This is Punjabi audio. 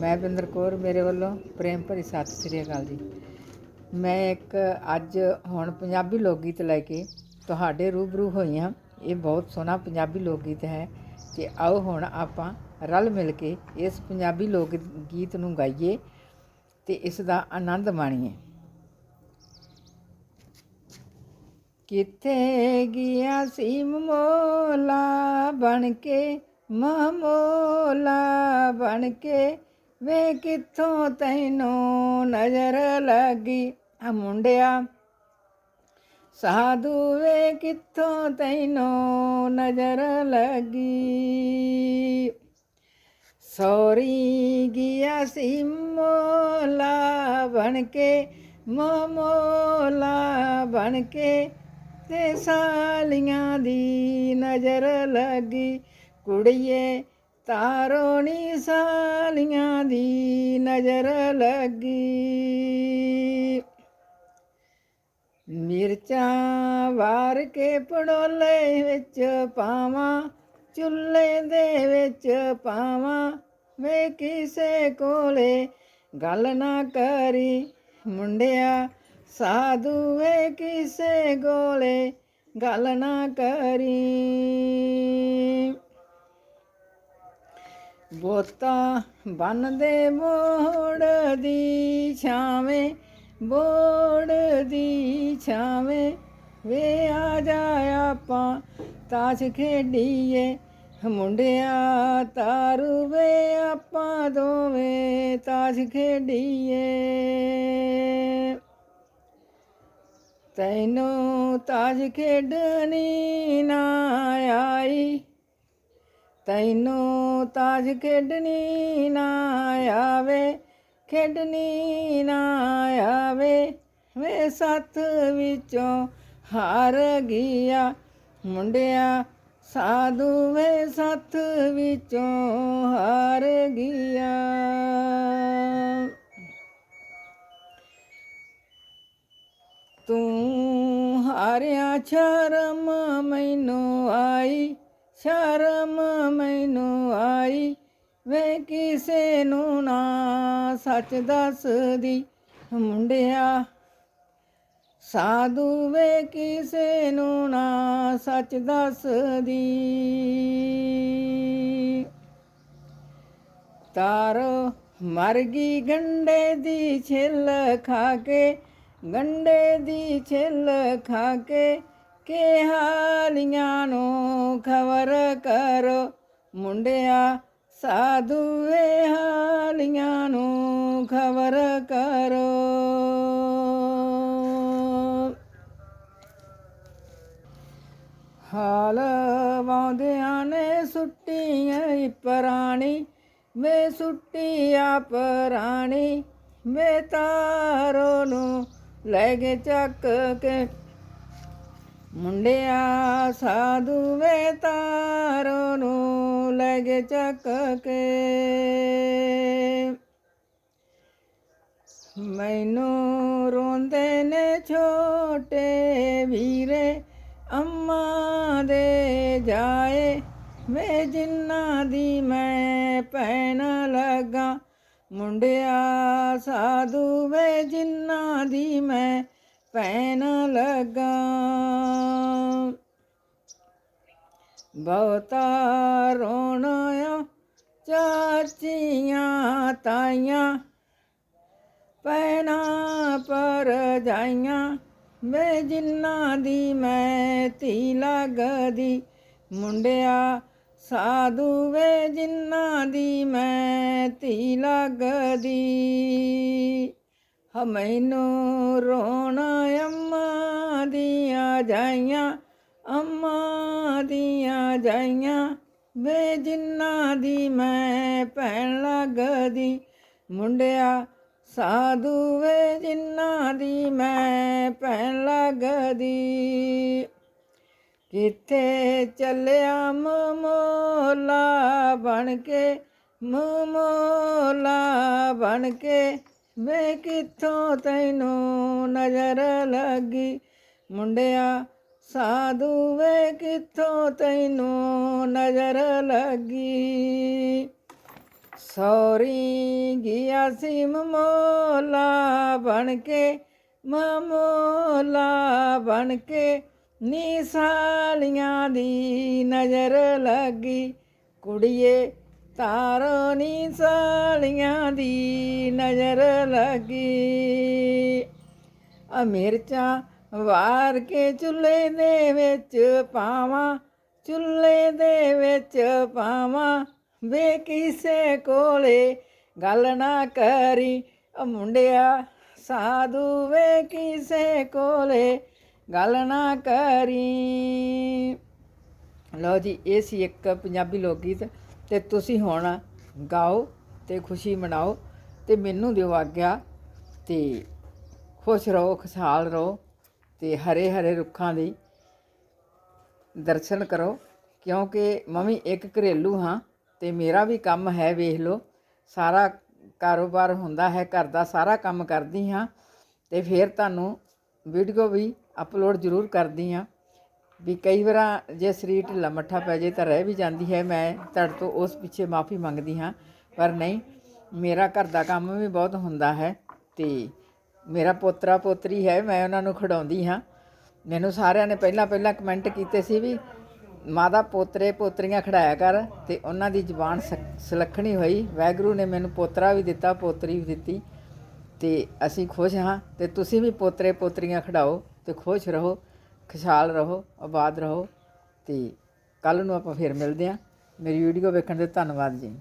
ਮੈਂ ਬਿੰਦਰ ਕੌਰ, ਮੇਰੇ ਵੱਲੋਂ ਪ੍ਰੇਮ ਭਰੀ ਸਤਿ ਸ੍ਰੀ ਅਕਾਲ ਜੀ। ਮੈਂ ਇੱਕ ਅੱਜ ਹੁਣ ਪੰਜਾਬੀ ਲੋਕ ਗੀਤ ਲੈ ਕੇ ਤੁਹਾਡੇ ਰੂਬਰੂ ਹੋਈ ਹਾਂ। ਇਹ ਬਹੁਤ ਸੋਹਣਾ ਪੰਜਾਬੀ ਲੋਕ ਗੀਤ ਹੈ ਤੇ ਆਓ ਹੁਣ ਆਪਾਂ ਰਲ ਮਿਲ ਕੇ ਇਸ ਪੰਜਾਬੀ ਲੋਕ ਗੀਤ ਨੂੰ ਗਾਈਏ ਤੇ ਇਸ ਦਾ ਆਨੰਦ ਮਾਣੀਏ। ਕਿੱਥੇ ਗਿਆ ਸੀ ਮੋਲਾ ਬਣ ਕੇ? ਮਮੋਲਾ ਬਣ ਕੇ ਵੇ ਕਿੱਥੋਂ ਤੈਨੂੰ ਨਜ਼ਰ ਲੱਗੀ ਆ ਮੁੰਡਿਆ? ਸਾਧੂ ਵੇ ਕਿੱਥੋਂ ਤੈਨੂੰ ਨਜ਼ਰ ਲੱਗੀ? ਸੌਰੀ ਗਿਆ ਸੀ ਮੋਲਾ ਬਣ ਕੇ ਮੋਲਾ ਬਣ ਕੇ, ਤੇ ਸਾਲੀਆਂ ਦੀ ਨਜ਼ਰ ਲੱਗੀ ਕੁੜੀਏ ਤਾਰੋ ਨੀ ਸਾਲੀਆਂ ਦੀ ਨਜ਼ਰ ਲੱਗੀ। ਮਿਰਚਾਂ ਵਾਰ ਕੇ ਪੜੋਲੇ ਵਿੱਚ ਪਾਵਾਂ, ਚੁੱਲ੍ਹੇ ਦੇ ਵਿੱਚ ਪਾਵਾਂ, ਵੇ ਕਿਸੇ ਕੋਲੇ ਗੱਲ ਨਾ ਕਰੀ। ਮੁੰਡਿਆ, ਸਾਧੂ ਵੇ ਕਿਸੇ ਕੋਲੇ ਗੱਲ ਨਾ ਕਰੀ। ਬੋਤਾ ਬੰਨਦੇ ਮੋੜ ਦੀ ਛਾਵੇਂ ਬੋੜ ਦੀ ਛਾਵੇਂ। ਵੇ ਆ ਜਾ ਆਪਾਂ ਤਾਸ਼ ਖੇਡੀਏ, ਮੁੰਡਿਆ ਤਾਰੂ ਵੇ ਆਪਾਂ ਦੋਵੇਂ ਤਾਸ਼ ਖੇਡੀਏ। ਤੈਨੂੰ ਤਾਸ਼ ਖੇਡਣੀ ਨਾ ਆਈ ਤੈਨੂੰ ਤਾਜ ਖੇਡਣੀ ਨਾ ਆਵੇ, ਖੇਡਣੀ ਨਾ ਆਵੇ। ਵੇ ਸੱਤ ਵਿੱਚੋਂ ਹਾਰ ਗਿਆ ਮੁੰਡਿਆ, ਸਾਧੂ ਵੇ ਸੱਤ ਵਿੱਚੋਂ ਹਾਰ ਗਿਆ। ਤੂੰ ਹਾਰਿਆ ਸ਼ਰਮ ਮੈਨੂੰ ਆਈ ਸ਼ਰਮ ਮੈਨੂੰ ਆਈ। ਵੇ ਕਿਸੇ ਨੂੰ ਨਾ ਸੱਚ ਦੱਸਦੀ। ਮੁੰਡਿਆ, ਸਾਧੂ ਵੇ ਕਿਸੇ ਨੂੰ ਨਾ ਸੱਚ ਦੱਸਦੀ। ਤਾਰੋ ਮਰ ਗਈ ਗੰਡੇ ਦੀ ਛਿੱਲ ਖਾ ਕੇ, ਗੰਡੇ ਦੀ ਛਿੱਲ ਖਾ ਕੇ। ਕਿ ਹਾਲੀਆਂ ਨੂੰ ਖਬਰ ਕਰੋ। ਮੁੰਡਿਆ ਸਾਧੂ ਵੇ ਹਾਲੀਆਂ ਨੂੰ ਖਬਰ ਕਰੋ। ਹਾਲ ਵਾਉਂਦਿਆਂ ਨੇ ਸੁੱਟੀਆਂ ਪਰਾਣੀ ਮੈਂ ਸੁੱਟੀਆਂ ਪਰਾਣੀ ਮੈਂ ਤਾਰੋ ਨੂੰ ਲੈ ਕੇ ਚੱਕ ਕੇ ਮੁੰਡਿਆ ਸਾਧੂ ਵੇ ਤਾਰੋ ਨੂੰ ਲੈ ਕੇ ਚੱਕ ਕੇ। ਮੈਨੂੰ ਰੋਂਦੇ ਨੇ ਛੋਟੇ ਵੀਰੇ, ਅੰਮਾ ਦੇ ਜਾਏ ਵੇ ਜਿੰਨਾ ਦੀ ਮੈਂ ਭੈਣ ਲੱਗਾ। ਮੁੰਡਿਆ ਸਾਧੂ ਵੇ ਜਿੰਨਾ ਦੀ ਮੈਂ ਭੈਣ ਲਗਾ। ਬਹੁਤਾ ਰੋਣਾ ਚਾਚੀਆਂ ਤਾਈਆਂ ਪੈਣਾ ਪਰ ਜਾਈਆਂ। ਵੇ ਜਿੰਨਾ ਦੀ ਮੈਂ ਤੀ ਲਗਦੀ, ਮੁੰਡਿਆ ਸਾਧੂ ਵੇ ਜਿੰਨਾ ਦੀ ਮੈਂ ਤੀ ਲਗਦੀ। ਹ ਮੈਨੂੰ ਰੋਣਾ ਅੰਮਾ ਦੀਆਂ ਜਾਈਆਂ, ਅੰਮਾ ਦੀਆਂ ਜਾਈਆਂ। ਵੇ ਜਿੰਨਾ ਦੀ ਮੈਂ ਭੈਣ ਲੱਗਦੀ, ਮੁੰਡਿਆ ਸਾਧੂ ਵੇ ਜਿੰਨਾ ਦੀ ਮੈਂ ਭੈਣ ਲੱਗਦੀ। ਕਿੱਥੇ ਚੱਲਿਆ ਮਮੋਲਾ ਬਣ ਕੇ, ਮਮੋਲਾ ਬਣ ਕੇ ਵੇ ਕਿੱਥੋਂ ਤੈਨੂੰ ਨਜ਼ਰ ਲੱਗੀ? ਮੁੰਡਿਆ, ਸਾਧੂ ਵੇ ਕਿੱਥੋਂ ਤੈਨੂੰ ਨਜ਼ਰ ਲੱਗੀ? ਸੌਰੀ ਗਿਆ ਸੀ ਮਮੋਲਾ ਬਣ ਕੇ, ਮਮੋਲਾ ਬਣ ਕੇ ਨੀ ਸਾਲੀਆਂ ਦੀ ਨਜ਼ਰ ਲੱਗੀ। ਕੁੜੀਏ ਤਾਰੋ ਨੀ ਸਾਲੀਆਂ ਦੀ ਨਜ਼ਰ ਲੱਗੀ। ਆ ਮਿਰਚਾਂ ਵਾਰ ਕੇ ਚੁੱਲ੍ਹੇ ਦੇ ਵਿੱਚ ਪਾਵਾਂ, ਚੁੱਲ੍ਹੇ ਦੇ ਵਿੱਚ ਪਾਵਾਂ। ਵੇ ਕਿਸੇ ਕੋਲੇ ਗੱਲ ਨਾ ਕਰੀ ਆ ਮੁੰਡਿਆ ਸਾਧੂ ਵੇ ਕਿਸੇ ਕੋਲੇ ਗੱਲ ਨਾ ਕਰੀ। ਲਓ ਜੀ, ਇਹ ਸੀ ਇੱਕ ਪੰਜਾਬੀ ਲੋਕ ਗੀਤ ਤੇ ਤੁਸੀਂ ਹੁਣ ਗਾਓ ਤੇ ਖੁਸ਼ੀ ਮਨਾਓ ਤੇ ਮੈਨੂੰ ਦਿਓ ਆਗਿਆ ਤੇ ਖੁਸ਼ ਰਹੋ, ਖੁਸ਼ਹਾਲ ਰਹੋ ਤੇ ਹਰੇ ਹਰੇ ਰੁੱਖਾਂ ਦੀ ਦਰਸ਼ਨ ਕਰੋ, ਕਿਉਂਕਿ ਮੈਂ ਵੀ ਇੱਕ ਘਰੇਲੂ ਹਾਂ ਤੇ ਮੇਰਾ ਵੀ ਕੰਮ ਹੈ, ਵੇਖ ਲਓ। ਸਾਰਾ ਕਾਰੋਬਾਰ ਹੁੰਦਾ ਹੈ, ਘਰ ਦਾ ਸਾਰਾ ਕੰਮ ਕਰਦੀ ਹਾਂ ਤੇ ਫਿਰ ਤੁਹਾਨੂੰ ਵੀਡੀਓ ਵੀ ਅਪਲੋਡ ਜ਼ਰੂਰ ਕਰਦੀ ਹਾਂ। ਵੀ ਕਈ ਵਾਰਾਂ ਜੇ ਸਰੀਰ ਢਿੱਲਾ ਮੱਠਾ ਪੈ ਜੇ ਤਾਂ ਰਹਿ ਵੀ ਜਾਂਦੀ ਹੈ, ਮੈਂ ਤੁਹਾਡੇ ਤੋਂ ਉਸ ਪਿੱਛੇ ਮਾਫੀ ਮੰਗਦੀ ਹਾਂ। ਪਰ ਨਹੀਂ, ਮੇਰਾ ਘਰ ਦਾ ਕੰਮ ਵੀ ਬਹੁਤ ਹੁੰਦਾ ਹੈ ਤੇ ਮੇਰਾ ਪੋਤਰਾ ਪੋਤਰੀ ਹੈ, ਮੈਂ ਉਹਨਾਂ ਨੂੰ ਖਿਡਾਉਂਦੀ ਹਾਂ। ਮੈਨੂੰ ਸਾਰਿਆਂ ਨੇ ਪਹਿਲਾਂ ਪਹਿਲਾਂ ਕਮੈਂਟ ਕੀਤੇ ਸੀ ਵੀ ਮਾਦਾ ਪੋਤਰੇ ਪੋਤਰੀਆਂ ਖੜਾਇਆ ਕਰ ਤੇ ਉਹਨਾਂ ਦੀ ਜ਼ੁਬਾਨ ਸਖ- ਸੁਲੱਖਣੀ ਹੋਈ। ਵਾਹਿਗੁਰੂ ਨੇ ਮੈਨੂੰ ਪੋਤਰਾ ਵੀ ਦਿੱਤਾ, ਪੋਤਰੀ ਵੀ ਦਿੱਤੀ ਤੇ ਅਸੀਂ ਖੁਸ਼ ਹਾਂ ਤੇ ਤੁਸੀਂ ਵੀ ਪੋਤਰੇ ਪੋਤਰੀਆਂ ਖੜਾਓ ਤੇ ਖੁਸ਼ ਰਹੋ। ਖੁਸ਼ਹਾਲ ਰਹੋ, ਆਬਾਦ ਰਹੋ ਅਤੇ ਕੱਲ੍ਹ ਨੂੰ ਆਪਾਂ ਫਿਰ ਮਿਲਦੇ ਹਾਂ। ਮੇਰੀ ਵੀਡੀਓ ਵੇਖਣ ਦੇ ਧੰਨਵਾਦ ਜੀ।